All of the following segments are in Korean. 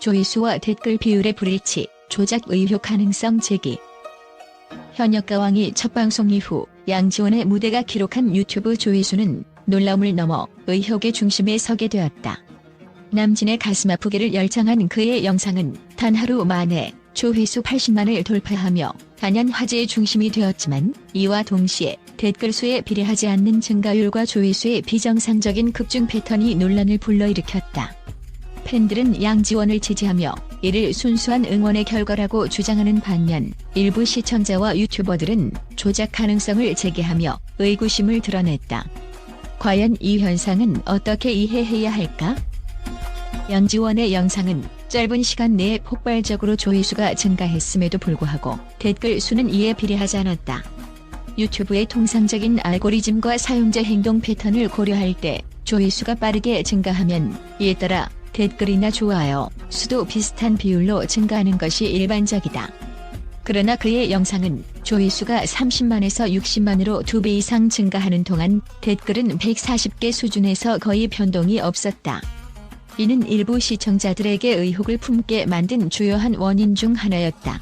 조회수와 댓글 비율의 불일치, 조작 의혹 가능성 제기. 현역 가왕이 첫 방송 이후 양지원의 무대가 기록한 유튜브 조회수는 놀라움을 넘어 의혹의 중심에 서게 되었다. 남진의 가슴 아프기를 열창한 그의 영상은 단 하루 만에 조회수 80만을 돌파하며 단연 화제의 중심이 되었지만 이와 동시에 댓글 수에 비례하지 않는 증가율과 조회수의 비정상적인 급증 패턴이 논란을 불러일으켰다. 팬들은 양지원을 지지하며 이를 순수한 응원의 결과라고 주장하는 반면 일부 시청자와 유튜버들은 조작 가능성을 제기하며 의구심을 드러냈다. 과연 이 현상은 어떻게 이해해야 할까? 양지원의 영상은 짧은 시간 내에 폭발적으로 조회수가 증가했음에도 불구하고 댓글 수는 이에 비례하지 않았다. 유튜브의 통상적인 알고리즘과 사용자 행동 패턴을 고려할 때 조회수가 빠르게 증가하면 이에 따라 댓글이나 좋아요 수도 비슷한 비율로 증가하는 것이 일반적이다. 그러나 그의 영상은 조회수가 30만에서 60만으로 두배 이상 증가하는 동안 댓글은 140개 수준에서 거의 변동이 없었다. 이는 일부 시청자들에게 의혹을 품게 만든 주요한 원인 중 하나였다.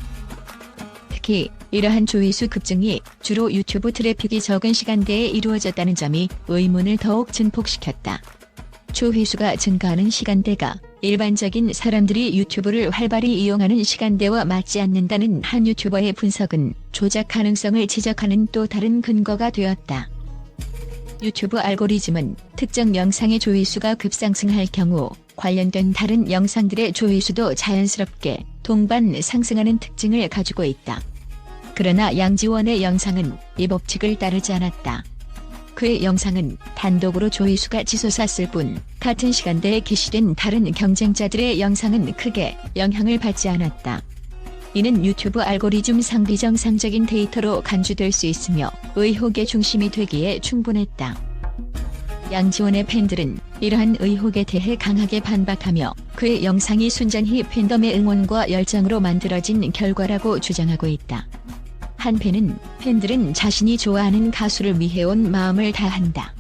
특히 이러한 조회수 급증이 주로 유튜브 트래픽이 적은 시간대에 이루어졌다는 점이 의문을 더욱 증폭시켰다. 조회수가 증가하는 시간대가 일반적인 사람들이 유튜브를 활발히 이용하는 시간대와 맞지 않는다는 한 유튜버의 분석은 조작 가능성을 지적하는 또 다른 근거가 되었다. 유튜브 알고리즘은 특정 영상의 조회수가 급상승할 경우 관련된 다른 영상들의 조회수도 자연스럽게 동반 상승하는 특징을 가지고 있다. 그러나 양지원의 영상은 이 법칙을 따르지 않았다. 그의 영상은 단독으로 조회수가 치솟았을 뿐 같은 시간대에 게시된 다른 경쟁자들의 영상은 크게 영향을 받지 않았다. 이는 유튜브 알고리즘 상 비정상적인 데이터로 간주될 수 있으며 의혹의 중심이 되기에 충분했다. 양지원의 팬들은 이러한 의혹에 대해 강하게 반박하며 그의 영상이 순전히 팬덤의 응원과 열정으로 만들어진 결과라고 주장하고 있다. 한 팬은 팬들은 자신이 좋아하는 가수를 위해 온 마음을 다한다.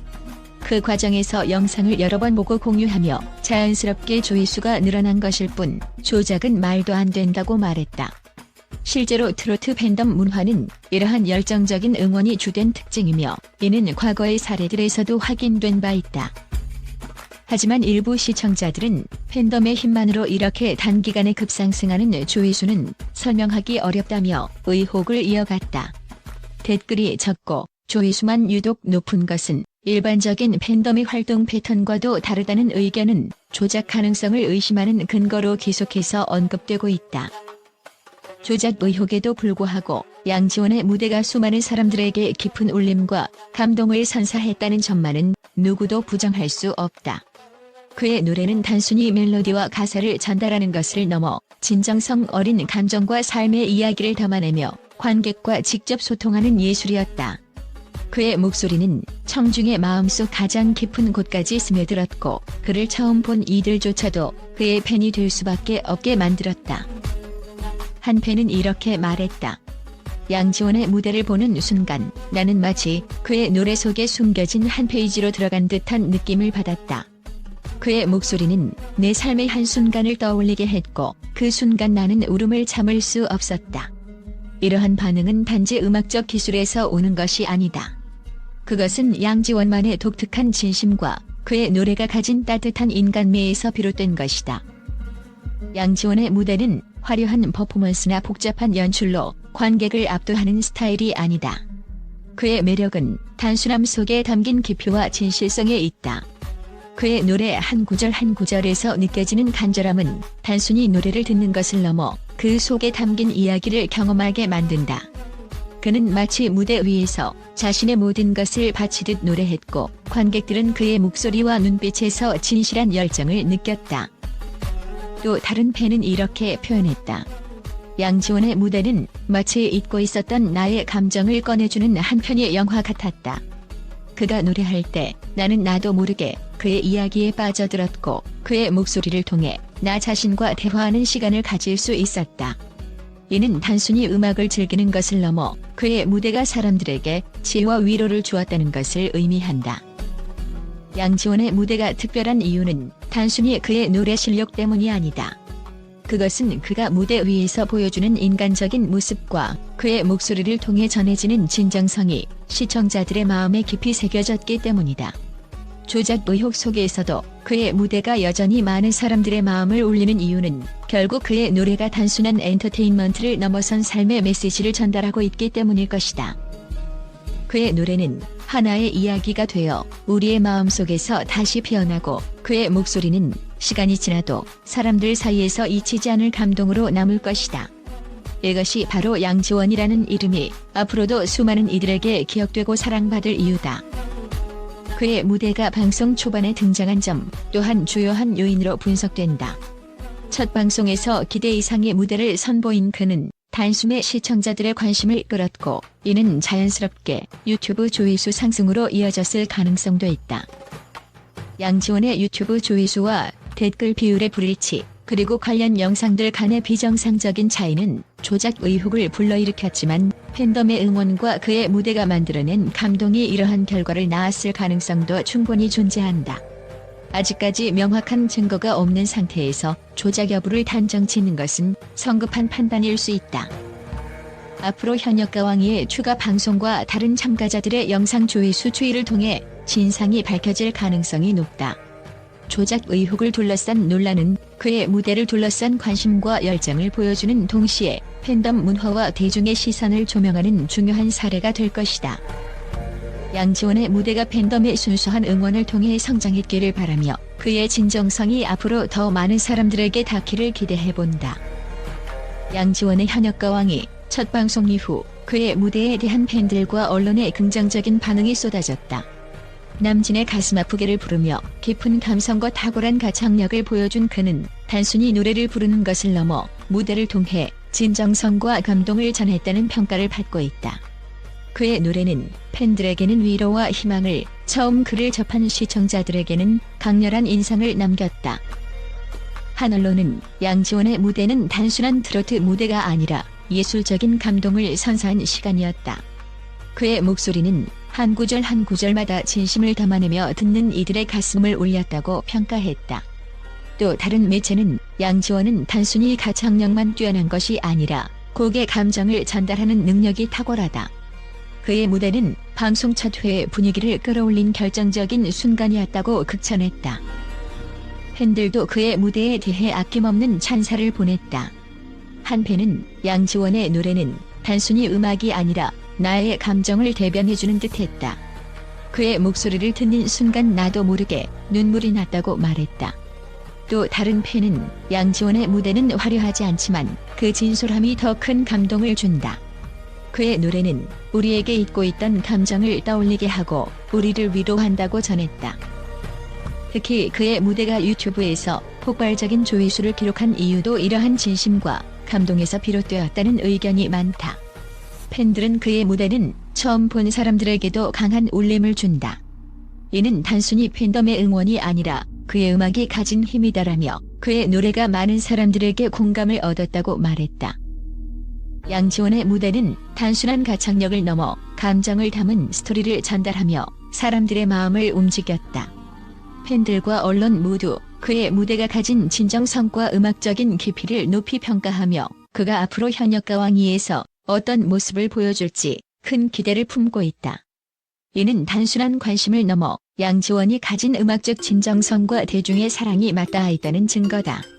그 과정에서 영상을 여러 번 보고 공유하며 자연스럽게 조회수가 늘어난 것일 뿐 조작은 말도 안 된다고 말했다. 실제로 트로트 팬덤 문화는 이러한 열정적인 응원이 주된 특징이며 이는 과거의 사례들에서도 확인된 바 있다. 하지만 일부 시청자들은 팬덤의 힘만으로 이렇게 단기간에 급상승하는 조회수는 설명하기 어렵다며 의혹을 이어갔다. 댓글이 적고 조회수만 유독 높은 것은 일반적인 팬덤의 활동 패턴과도 다르다는 의견은 조작 가능성을 의심하는 근거로 계속해서 언급되고 있다. 조작 의혹에도 불구하고 양지원의 무대가 수많은 사람들에게 깊은 울림과 감동을 선사했다는 점만은 누구도 부정할 수 없다. 그의 노래는 단순히 멜로디와 가사를 전달하는 것을 넘어 진정성 어린 감정과 삶의 이야기를 담아내며 관객과 직접 소통하는 예술이었다. 그의 목소리는 청중의 마음속 가장 깊은 곳까지 스며들었고 그를 처음 본 이들조차도 그의 팬이 될 수밖에 없게 만들었다. 한 팬은 이렇게 말했다. 양지원의 무대를 보는 순간 나는 마치 그의 노래 속에 숨겨진 한 페이지로 들어간 듯한 느낌을 받았다. 그의 목소리는 내 삶의 한순간을 떠올리게 했고 그 순간 나는 울음을 참을 수 없었다. 이러한 반응은 단지 음악적 기술에서 오는 것이 아니다. 그것은 양지원만의 독특한 진심과 그의 노래가 가진 따뜻한 인간미에서 비롯된 것이다. 양지원의 무대는 화려한 퍼포먼스나 복잡한 연출로 관객을 압도하는 스타일이 아니다. 그의 매력은 단순함 속에 담긴 깊이와 진실성에 있다. 그의 노래 한 구절 한 구절에서 느껴지는 간절함은 단순히 노래를 듣는 것을 넘어 그 속에 담긴 이야기를 경험하게 만든다. 그는 마치 무대 위에서 자신의 모든 것을 바치듯 노래했고 관객들은 그의 목소리와 눈빛에서 진실한 열정을 느꼈다. 또 다른 팬은 이렇게 표현했다. 양지원의 무대는 마치 잊고 있었던 나의 감정을 꺼내주는 한편의 영화 같았다. 그가 노래할 때 나는 나도 모르게 그의 이야기에 빠져들었고 그의 목소리를 통해 나 자신과 대화하는 시간을 가질 수 있었다. 이는 단순히 음악을 즐기는 것을 넘어 그의 무대가 사람들에게 지혜와 위로를 주었다는 것을 의미한다. 양지원의 무대가 특별한 이유는 단순히 그의 노래 실력 때문이 아니다. 그것은 그가 무대 위에서 보여주는 인간적인 모습과 그의 목소리를 통해 전해지는 진정성이 시청자들의 마음에 깊이 새겨졌기 때문이다. 조작 의혹 속에서도 그의 무대가 여전히 많은 사람들의 마음을 울리는 이유는 결국 그의 노래가 단순한 엔터테인먼트를 넘어선 삶의 메시지를 전달하고 있기 때문일 것이다. 그의 노래는 하나의 이야기가 되어 우리의 마음 속에서 다시 피어나고 그의 목소리는 시간이 지나도 사람들 사이에서 잊히지 않을 감동으로 남을 것이다. 이것이 바로 양지원이라는 이름이 앞으로도 수많은 이들에게 기억되고 사랑받을 이유다. 그의 무대가 방송 초반에 등장한 점 또한 주요한 요인으로 분석된다. 첫 방송에서 기대 이상의 무대를 선보인 그는 단숨에 시청자들의 관심을 끌었고 이는 자연스럽게 유튜브 조회수 상승으로 이어졌을 가능성도 있다. 양지원의 유튜브 조회수와 댓글 비율의 불일치 그리고 관련 영상들 간의 비정상적인 차이는 조작 의혹을 불러일으켰지만 팬덤의 응원과 그의 무대가 만들어낸 감동이 이러한 결과를 낳았을 가능성도 충분히 존재한다. 아직까지 명확한 증거가 없는 상태에서 조작 여부를 단정 짓는 것은 성급한 판단일 수 있다. 앞으로 현역 가 왕이의 추가 방송과 다른 참가자들의 영상 조회수 추이를 통해 진상이 밝혀질 가능성이 높다. 조작 의혹을 둘러싼 논란은 그의 무대를 둘러싼 관심과 열정을 보여주는 동시에 팬덤 문화와 대중의 시선을 조명하는 중요한 사례가 될 것이다. 양지원의 무대가 팬덤의 순수한 응원을 통해 성장했기를 바라며 그의 진정성이 앞으로 더 많은 사람들에게 닿기를 기대해본다. 양지원의 현역가 왕이 첫 방송 이후 그의 무대에 대한 팬들과 언론의 긍정적인 반응이 쏟아졌다. 남진의 가슴 아프게를 부르며 깊은 감성과 탁월한 가창력을 보여준 그는 단순히 노래를 부르는 것을 넘어 무대를 통해 진정성과 감동을 전했다는 평가를 받고 있다. 그의 노래는 팬들에게는 위로와 희망을, 처음 그를 접한 시청자들에게는 강렬한 인상을 남겼다. 한 언론은 양지원의 무대는 단순한 트로트 무대가 아니라 예술적인 감동을 선사한 시간이었다. 그의 목소리는 한 구절 한 구절마다 진심을 담아내며 듣는 이들의 가슴을 울렸다고 평가했다. 또 다른 매체는 양지원은 단순히 가창력만 뛰어난 것이 아니라 곡의 감정을 전달하는 능력이 탁월하다. 그의 무대는 방송 첫 회의 분위기를 끌어올린 결정적인 순간이었다고 극찬했다. 팬들도 그의 무대에 대해 아낌없는 찬사를 보냈다. 한 팬은 양지원의 노래는 단순히 음악이 아니라 나의 감정을 대변해주는 듯했다. 그의 목소리를 듣는 순간 나도 모르게 눈물이 났다고 말했다. 또 다른 팬은 양지원의 무대는 화려하지 않지만 그 진솔함이 더 큰 감동을 준다. 그의 노래는 우리에게 잊고 있던 감정을 떠올리게 하고 우리를 위로한다고 전했다. 특히 그의 무대가 유튜브에서 폭발적인 조회수를 기록한 이유도 이러한 진심과 감동에서 비롯되었다는 의견이 많다. 팬들은 그의 무대는 처음 본 사람들에게도 강한 울림을 준다. 이는 단순히 팬덤의 응원이 아니라 그의 음악이 가진 힘이다라며 그의 노래가 많은 사람들에게 공감을 얻었다고 말했다. 양지원의 무대는 단순한 가창력을 넘어 감정을 담은 스토리를 전달하며 사람들의 마음을 움직였다. 팬들과 언론 모두 그의 무대가 가진 진정성과 음악적인 깊이를 높이 평가하며 그가 앞으로 현역 가 왕 위에서 어떤 모습을 보여줄지 큰 기대를 품고 있다. 이는 단순한 관심을 넘어 양지원이 가진 음악적 진정성과 대중의 사랑이 맞닿아 있다는 증거다.